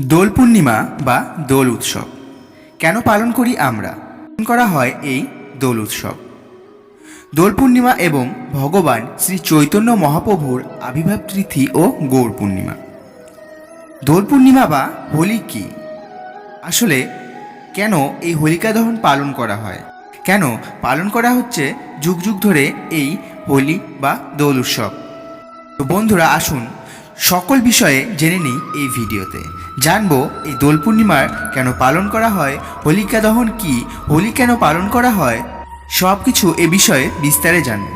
দোল পূর্ণিমা বা দোল উৎসব। কেন পালন করি আমরা? করা হয় এই দোল উৎসব। দোল পূর্ণিমা এবং ভগবান শ্রী চৈতন্য মহাপ্রভুর আবির্ভাব তিথি ও গৌর পূর্ণিমা। দোল পূর্ণিমা বা হোলি কি? আসলে কেন এই হোলিকা দহন পালন করা হয়? কেন পালন করা হচ্ছে যুগ যুগ ধরে এই হোলি বা দোল উৎসব? তো বন্ধুরা, আসুন সকল বিষয়ে জেনে নিই এই ভিডিওতে। জানব এই দোল পূর্ণিমার কেন পালন করা হয়, হোলিকা দহন কি, হোলি কেন পালন করা হয় সব কিছু এ বিষয়ে বিস্তারে জানব।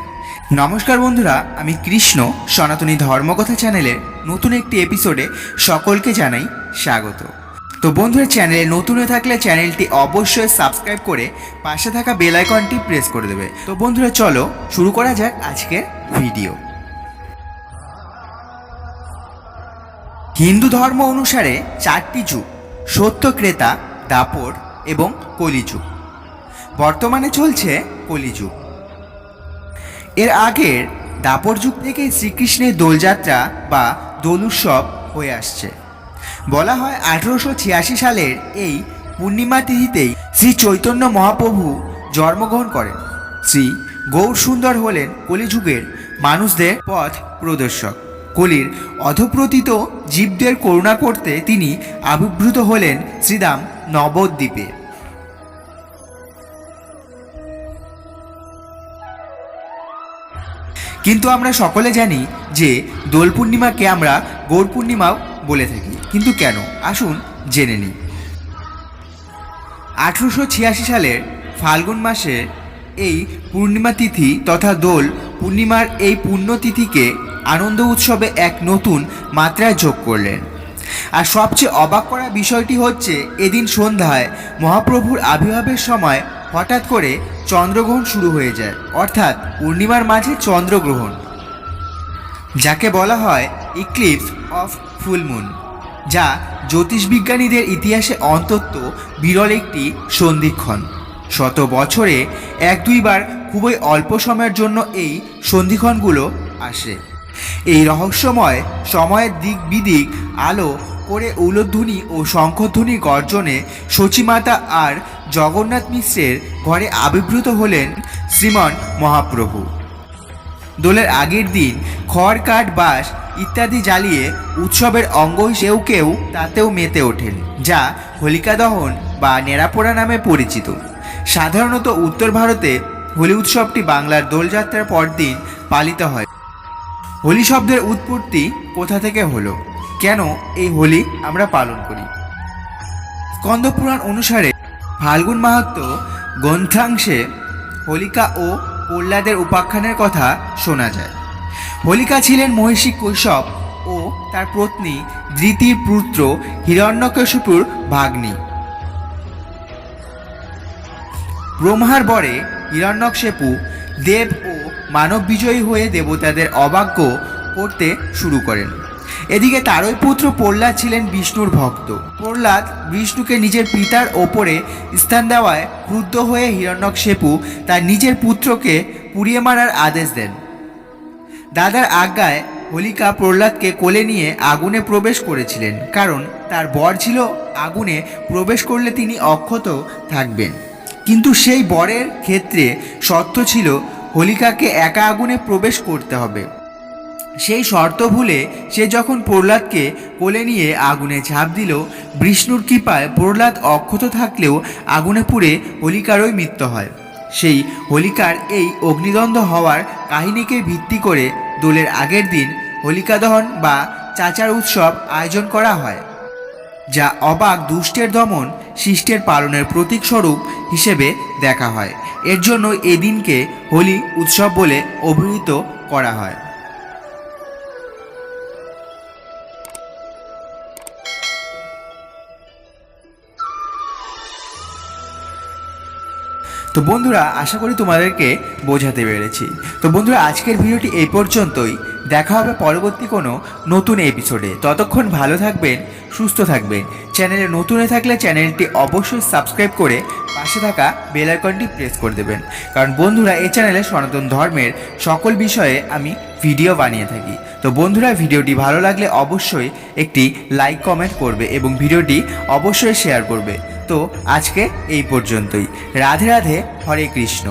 নমস্কার বন্ধুরা, আমি কৃষ্ণ, সনাতনী ধর্মকথা চ্যানেলের নতুন একটি এপিসোডে সকলকে জানাই স্বাগত। তো বন্ধুরা, চ্যানেলে নতুন হয়ে থাকলে চ্যানেলটি অবশ্যই সাবস্ক্রাইব করে পাশে থাকা বেল আইকনটি প্রেস করে দেবে। তো বন্ধুরা, চলো শুরু করা যাক আজকের ভিডিও। হিন্দু ধর্ম অনুসারে চারটি যুগ সত্য ক্রেতা দাপর এবং কলিযুগ। বর্তমানে চলছে কলিযুগ। এর আগের দাপর যুগ থেকে শ্রীকৃষ্ণের দোলযাত্রা বা দোল উৎসব হয়ে আসছে। বলা হয় আঠেরোশো ছিয়াশি সালের এই পূর্ণিমা তিথিতেই শ্রী চৈতন্য মহাপ্রভু জন্মগ্রহণ করেন। শ্রী গৌর সুন্দর হলেন কলিযুগের মানুষদের পথ প্রদর্শক। কলির অধপ্রতিত জীবদের করুণা করতে তিনি আবির্ভূত হলেন শ্রীদাম নবদ্বীপে। কিন্তু আমরা সকলে জানি যে দোল পূর্ণিমাকে আমরা গৌর পূর্ণিমাও বলে থাকি। কিন্তু কেন? আসুন জেনে নিই। আঠেরোশো ছিয়াশি সালের ফাল্গুন মাসে এই পূর্ণিমা তিথি তথা দোল পূর্ণিমার এই পুণ্যতিথিকে আনন্দ উৎসবে এক নতুন মাত্রায় যোগ করলেন। আর সবচেয়ে অবাক করা বিষয়টি হচ্ছে, এদিন সন্ধ্যায় মহাপ্রভুর আবির্ভাবের সময় হঠাৎ করে চন্দ্রগ্রহণ শুরু হয়ে যায়। অর্থাৎ পূর্ণিমার মাঝে চন্দ্রগ্রহণ, যাকে বলা হয় ইক্লিপস অফ ফুলমুন যা জ্যোতিষবিজ্ঞানীদের ইতিহাসে অন্তত বিরল একটি সন্ধিক্ষণ। শত বছরে এক দুইবার খুবই অল্প সময়ের জন্য এই সন্ধিক্ষণগুলো আসে। এই রহস্যময় সময়ের দিক বিদিক আলো করে উলধ্বনি ও শঙ্খধ্বনি গর্জনে সচিমাতা আর জগন্নাথ মিশ্রের ঘরে আবির্ভূত হলেন শ্রীমন মহাপ্রভু। দোলের আগের দিন খড়, কাঠ, বাঁশ ইত্যাদি জ্বালিয়ে উৎসবের অঙ্গ হিসেবেও কেউ তাতেও মেতে ওঠেন, যা হোলিকা দহন বা নেড়াপোড়া নামে পরিচিত। সাধারণত উত্তর ভারতে হোলি উৎসবটি বাংলার দোলযাত্রার পরদিন পালিত হয়। হোলি শব্দের উৎপত্তি কোথা থেকে হলো? কেন এই হোলি আমরা পালন করি? স্কন্দপুরাণ অনুসারে ফাল্গুন মাহাত্ম গ্রন্থাংশে হোলিকা ও প্রহ্লাদের উপাখ্যানের কথা শোনা যায়। হোলিকা ছিলেন মহিষী কৈশব ও তার পত্নী ধৃতির পুত্র হিরণ্যকশিপুর ভাগ্নি। ব্রহ্মার বরে হিরণ্যকশেপু দেব ও মানব বিজয়ী হয়ে দেবতাদের অবাক্য করতে শুরু করেন। এদিকে তারই পুত্র প্রহ্লাদ ছিলেন বিষ্ণুর ভক্ত। প্রহ্লাদ বিষ্ণুকে নিজের পিতার ওপরে স্থান দেওয়ায় ক্রুদ্ধ হয়ে হিরণ্যকশেপু তার নিজের পুত্রকে পুড়িয়ে মারার আদেশ দেন। দাদার আজ্ঞায় হোলিকা প্রহ্লাদকে কোলে নিয়ে আগুনে প্রবেশ করেছিলেন, কারণ তার বর ছিল আগুনে প্রবেশ করলে তিনি অক্ষত থাকবেন। কিন্তু সেই বরের ক্ষেত্রে শর্ত ছিল হোলিকাকে একা আগুনে প্রবেশ করতে হবে। সেই শর্ত ভুলে সে যখন প্রহ্লাদকে কোলে নিয়ে আগুনে ঝাঁপ দিল, বিষ্ণুর কৃপায় প্রহ্লাদ অক্ষত থাকলেও আগুনে পুড়ে হোলিকারই মৃত্যু হয়। সেই হোলিকার এই অগ্নিদ্বন্দ্ব হওয়ার কাহিনীকে ভিত্তি করে দোলের আগের দিন হোলিকা দহন বা চাচার উৎসব আয়োজন করা হয়। যা অবাক দুষ্টের দমন, শিষ্টের পালনের প্রতীক স্বরূপ হিসেবে দেখা হয়। এর জন্য এদিনকে হোলি উৎসব বলে অভিহিত করা হয়। তো বন্ধুরা, আশা করি তোমাদেরকে বোঝাতে পেরেছি। তো বন্ধুরা, আজকের ভিডিওটি এই পর্যন্তই। দেখা হবে পরবর্তী কোনো নতুন এপিসোডে ততক্ষণ ভালো থাকবেন, সুস্থ থাকবেন। চ্যানেলে নতুন হয়ে থাকলে চ্যানেলটি অবশ্যই সাবস্ক্রাইব করে পাশে থাকা বেল আইকনটি প্রেস করে দেবেন। কারণ বন্ধুরা, এই চ্যানেলে সনাতন ধর্মের সকল বিষয়ে আমি ভিডিও বানিয়ে থাকি। তো বন্ধুরা ভিডিওটি ভালো লাগলে অবশ্যই একটি লাইক কমেন্ট করবে এবং ভিডিওটি অবশ্যই শেয়ার করবে। তো আজকে এই পর্যন্তই। রাধে রাধে, হরে কৃষ্ণ।